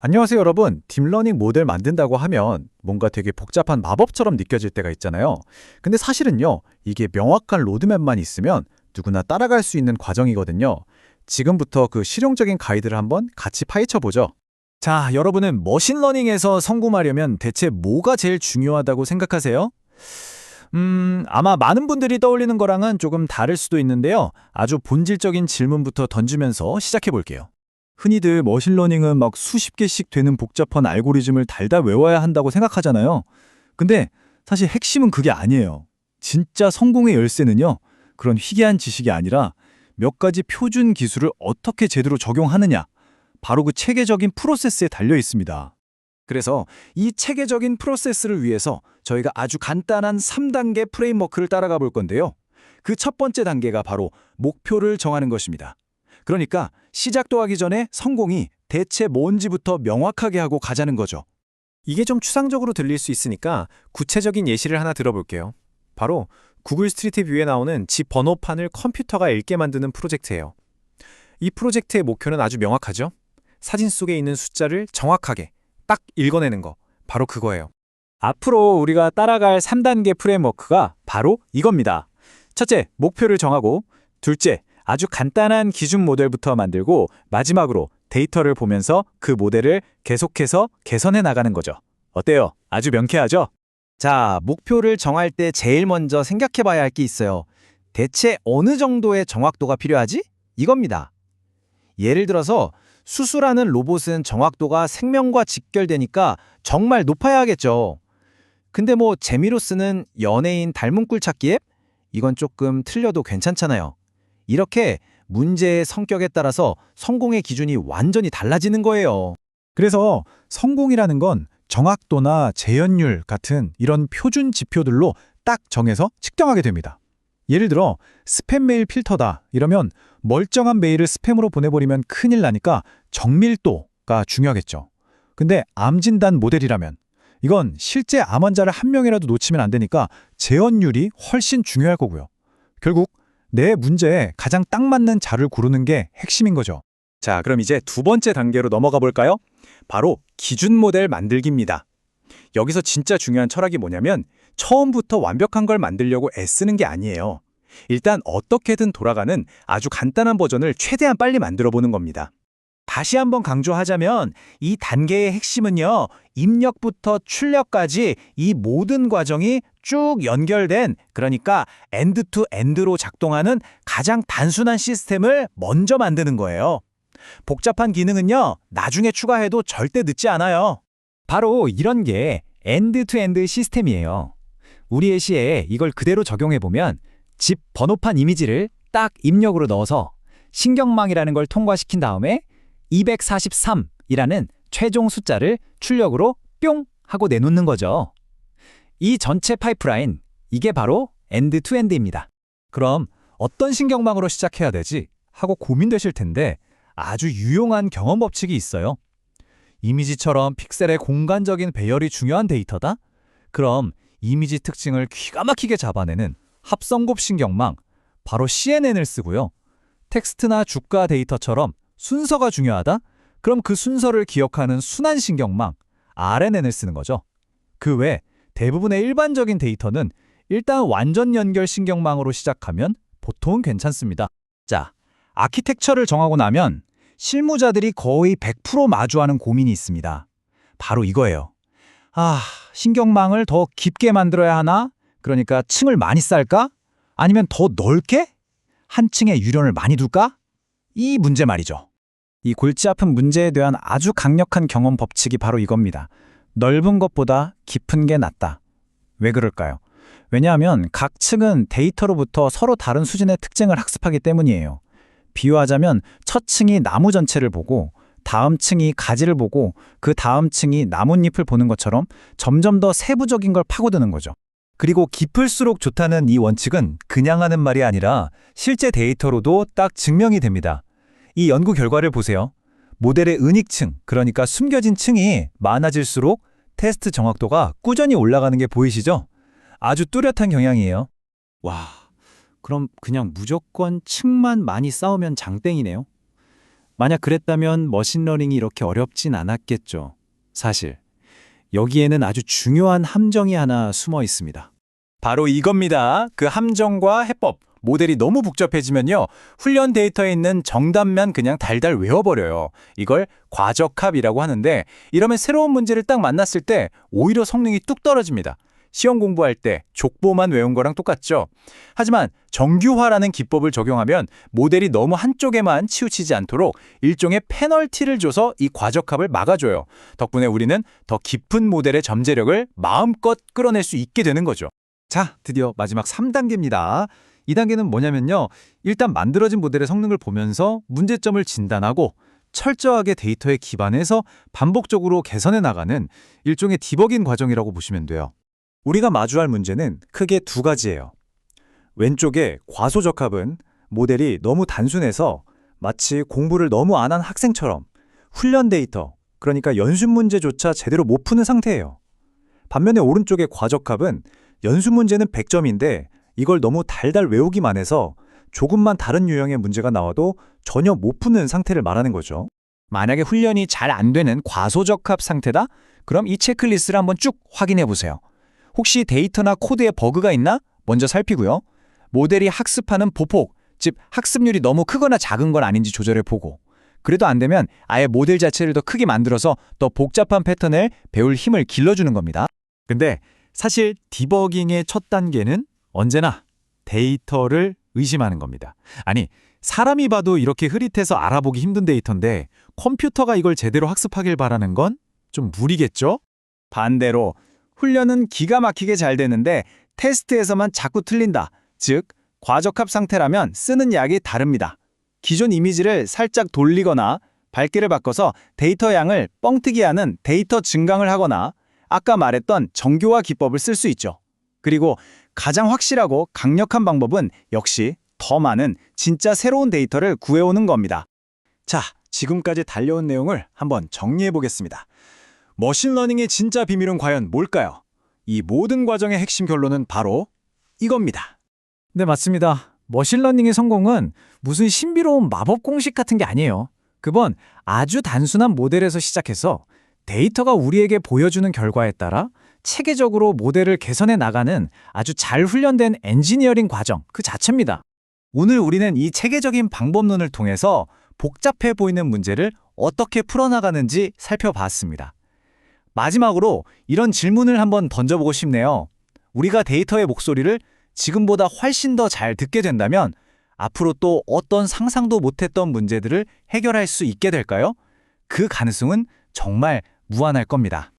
안녕하세요, 여러분. 딥러닝 모델 만든다고 하면 뭔가 되게 복잡한 마법처럼 느껴질 때가 있잖아요. 근데 사실은요, 이게 명확한 로드맵만 있으면 누구나 따라갈 수 있는 과정이거든요. 지금부터 그 실용적인 가이드를 한번 같이 파헤쳐 보죠. 자, 여러분은 머신러닝에서 성공하려면 대체 뭐가 제일 중요하다고 생각하세요? 음, 아마 많은 분들이 떠올리는 거랑은 조금 다를 수도 있는데요. 아주 본질적인 질문부터 던지면서 시작해 볼게요. 흔히들 머신러닝은 막 수십 개씩 되는 복잡한 알고리즘을 달다 외워야 한다고 생각하잖아요. 근데 사실 핵심은 그게 아니에요. 진짜 성공의 열쇠는요. 그런 희귀한 지식이 아니라 몇 가지 표준 기술을 어떻게 제대로 적용하느냐. 바로 그 체계적인 프로세스에 달려 있습니다. 그래서 이 체계적인 프로세스를 위해서 저희가 아주 간단한 3단계 프레임워크를 따라가 볼 건데요. 그 첫 번째 단계가 바로 목표를 정하는 것입니다. 그러니까 시작도 하기 전에 성공이 대체 뭔지부터 명확하게 하고 가자는 거죠. 이게 좀 추상적으로 들릴 수 있으니까 구체적인 예시를 하나 들어볼게요. 바로 구글 스트리트 뷰에 나오는 집 번호판을 컴퓨터가 읽게 만드는 프로젝트예요. 이 프로젝트의 목표는 아주 명확하죠. 사진 속에 있는 숫자를 정확하게 딱 읽어내는 거. 바로 그거예요. 앞으로 우리가 따라갈 3단계 프레임워크가 바로 이겁니다. 첫째, 목표를 정하고 둘째, 아주 간단한 기준 모델부터 만들고 마지막으로 데이터를 보면서 그 모델을 계속해서 개선해 나가는 거죠. 어때요? 아주 명쾌하죠? 자, 목표를 정할 때 제일 먼저 생각해 봐야 할 게 있어요. 대체 어느 정도의 정확도가 필요하지? 이겁니다. 예를 들어서 수술하는 로봇은 정확도가 생명과 직결되니까 정말 높아야 하겠죠. 근데 뭐 재미로 쓰는 연예인 닮은 꿀 찾기 앱? 이건 조금 틀려도 괜찮잖아요. 이렇게 문제의 성격에 따라서 성공의 기준이 완전히 달라지는 거예요. 그래서 성공이라는 건 정확도나 재현율 같은 이런 표준 지표들로 딱 정해서 측정하게 됩니다. 예를 들어 스팸 메일 필터다 이러면 멀쩡한 메일을 스팸으로 보내버리면 큰일 나니까 정밀도가 중요하겠죠. 근데 암 진단 모델이라면 이건 실제 암 환자를 한 명이라도 놓치면 안 되니까 재현율이 훨씬 중요할 거고요. 결국 내 문제에 가장 딱 맞는 자를 고르는 게 핵심인 거죠. 자, 그럼 이제 두 번째 단계로 넘어가 볼까요? 바로 기준 모델 만들기입니다. 여기서 진짜 중요한 철학이 뭐냐면 처음부터 완벽한 걸 만들려고 애쓰는 게 아니에요. 일단 어떻게든 돌아가는 아주 간단한 버전을 최대한 빨리 만들어 보는 겁니다. 다시 한번 강조하자면 이 단계의 핵심은요. 입력부터 출력까지 이 모든 과정이 쭉 연결된 그러니까 엔드 투 엔드로 작동하는 가장 단순한 시스템을 먼저 만드는 거예요. 복잡한 기능은요. 나중에 추가해도 절대 늦지 않아요. 바로 이런 게 엔드 투 엔드 시스템이에요. 우리의 시에 이걸 그대로 적용해 보면 집 번호판 이미지를 딱 입력으로 넣어서 신경망이라는 걸 통과시킨 다음에 243이라는 최종 숫자를 출력으로 뿅 하고 내놓는 거죠. 이 전체 파이프라인, 이게 바로 엔드 투 엔드입니다. 그럼 어떤 신경망으로 시작해야 되지? 하고 고민되실 텐데 아주 유용한 경험 법칙이 있어요. 이미지처럼 픽셀의 공간적인 배열이 중요한 데이터다? 그럼 이미지 특징을 기가 막히게 잡아내는 합성곱 신경망, 바로 CNN을 쓰고요. 텍스트나 주가 데이터처럼 순서가 중요하다? 그럼 그 순서를 기억하는 순환 신경망, RNN을 쓰는 거죠. 그 외 대부분의 일반적인 데이터는 일단 완전 연결 신경망으로 시작하면 보통은 괜찮습니다. 자, 아키텍처를 정하고 나면 실무자들이 거의 100% 마주하는 고민이 있습니다. 바로 이거예요. 아, 신경망을 더 깊게 만들어야 하나? 그러니까 층을 많이 쌓을까? 아니면 더 넓게? 한 층에 유련을 많이 둘까? 이 문제 말이죠. 이 골치 아픈 문제에 대한 아주 강력한 경험 법칙이 바로 이겁니다. 넓은 것보다 깊은 게 낫다. 왜 그럴까요? 왜냐하면 각 층은 데이터로부터 서로 다른 수준의 특징을 학습하기 때문이에요. 비유하자면 첫 층이 나무 전체를 보고 다음 층이 가지를 보고 그 다음 층이 나뭇잎을 보는 것처럼 점점 더 세부적인 걸 파고드는 거죠. 그리고 깊을수록 좋다는 이 원칙은 그냥 하는 말이 아니라 실제 데이터로도 딱 증명이 됩니다. 이 연구 결과를 보세요. 모델의 은익층, 그러니까 숨겨진 층이 많아질수록 테스트 정확도가 꾸준히 올라가는 게 보이시죠? 아주 뚜렷한 경향이에요. 와, 그럼 그냥 무조건 층만 많이 쌓으면 장땡이네요. 만약 그랬다면 머신러닝이 이렇게 어렵진 않았겠죠. 사실 여기에는 아주 중요한 함정이 하나 숨어 있습니다. 바로 이겁니다. 그 함정과 해법. 모델이 너무 복잡해지면요. 훈련 데이터에 있는 정답만 그냥 달달 외워버려요. 이걸 과적합이라고 하는데 이러면 새로운 문제를 딱 만났을 때 오히려 성능이 뚝 떨어집니다. 시험 공부할 때 족보만 외운 거랑 똑같죠. 하지만 정규화라는 기법을 적용하면 모델이 너무 한쪽에만 치우치지 않도록 일종의 페널티를 줘서 이 과적합을 막아줘요. 덕분에 우리는 더 깊은 모델의 점재력을 마음껏 끌어낼 수 있게 되는 거죠. 자, 드디어 마지막 3단계입니다. 이 단계는 뭐냐면요. 일단 만들어진 모델의 성능을 보면서 문제점을 진단하고 철저하게 데이터에 기반해서 반복적으로 개선해 나가는 일종의 디버깅 과정이라고 보시면 돼요. 우리가 마주할 문제는 크게 두 가지예요. 왼쪽에 과소적합은 모델이 너무 단순해서 마치 공부를 너무 안 한 학생처럼 훈련 데이터, 그러니까 연습 문제조차 제대로 못 푸는 상태예요. 반면에 오른쪽의 과적합은 연습 문제는 100점인데 이걸 너무 달달 외우기만 해서 조금만 다른 유형의 문제가 나와도 전혀 못 푸는 상태를 말하는 거죠. 만약에 훈련이 잘 안 되는 과소적합 상태다? 그럼 이 체크리스트를 한번 쭉 확인해 보세요. 혹시 데이터나 코드에 버그가 있나? 먼저 살피고요. 모델이 학습하는 보폭, 즉 학습률이 너무 크거나 작은 건 아닌지 조절해 보고 그래도 안 되면 아예 모델 자체를 더 크게 만들어서 더 복잡한 패턴을 배울 힘을 길러주는 겁니다. 근데 사실 디버깅의 첫 단계는 언제나 데이터를 의심하는 겁니다. 아니, 사람이 봐도 이렇게 흐릿해서 알아보기 힘든 데이터인데 컴퓨터가 이걸 제대로 학습하길 바라는 건 좀 무리겠죠? 반대로 훈련은 기가 막히게 잘 되는데 테스트에서만 자꾸 틀린다. 즉, 과적합 상태라면 쓰는 약이 다릅니다. 기존 이미지를 살짝 돌리거나 밝기를 바꿔서 데이터 양을 뻥튀기 하는 데이터 증강을 하거나 아까 말했던 정교화 기법을 쓸 수 있죠. 그리고 가장 확실하고 강력한 방법은 역시 더 많은 진짜 새로운 데이터를 구해오는 겁니다. 자, 지금까지 달려온 내용을 한번 정리해 보겠습니다. 머신러닝의 진짜 비밀은 과연 뭘까요? 이 모든 과정의 핵심 결론은 바로 이겁니다. 네, 맞습니다. 머신러닝의 성공은 무슨 신비로운 마법 공식 같은 게 아니에요. 그건 아주 단순한 모델에서 시작해서 데이터가 우리에게 보여주는 결과에 따라 체계적으로 모델을 개선해 나가는 아주 잘 훈련된 엔지니어링 과정 그 자체입니다. 오늘 우리는 이 체계적인 방법론을 통해서 복잡해 보이는 문제를 어떻게 풀어나가는지 살펴봤습니다. 마지막으로 이런 질문을 한번 던져보고 싶네요. 우리가 데이터의 목소리를 지금보다 훨씬 더 잘 듣게 된다면 앞으로 또 어떤 상상도 못했던 문제들을 해결할 수 있게 될까요? 그 가능성은 정말 무한할 겁니다.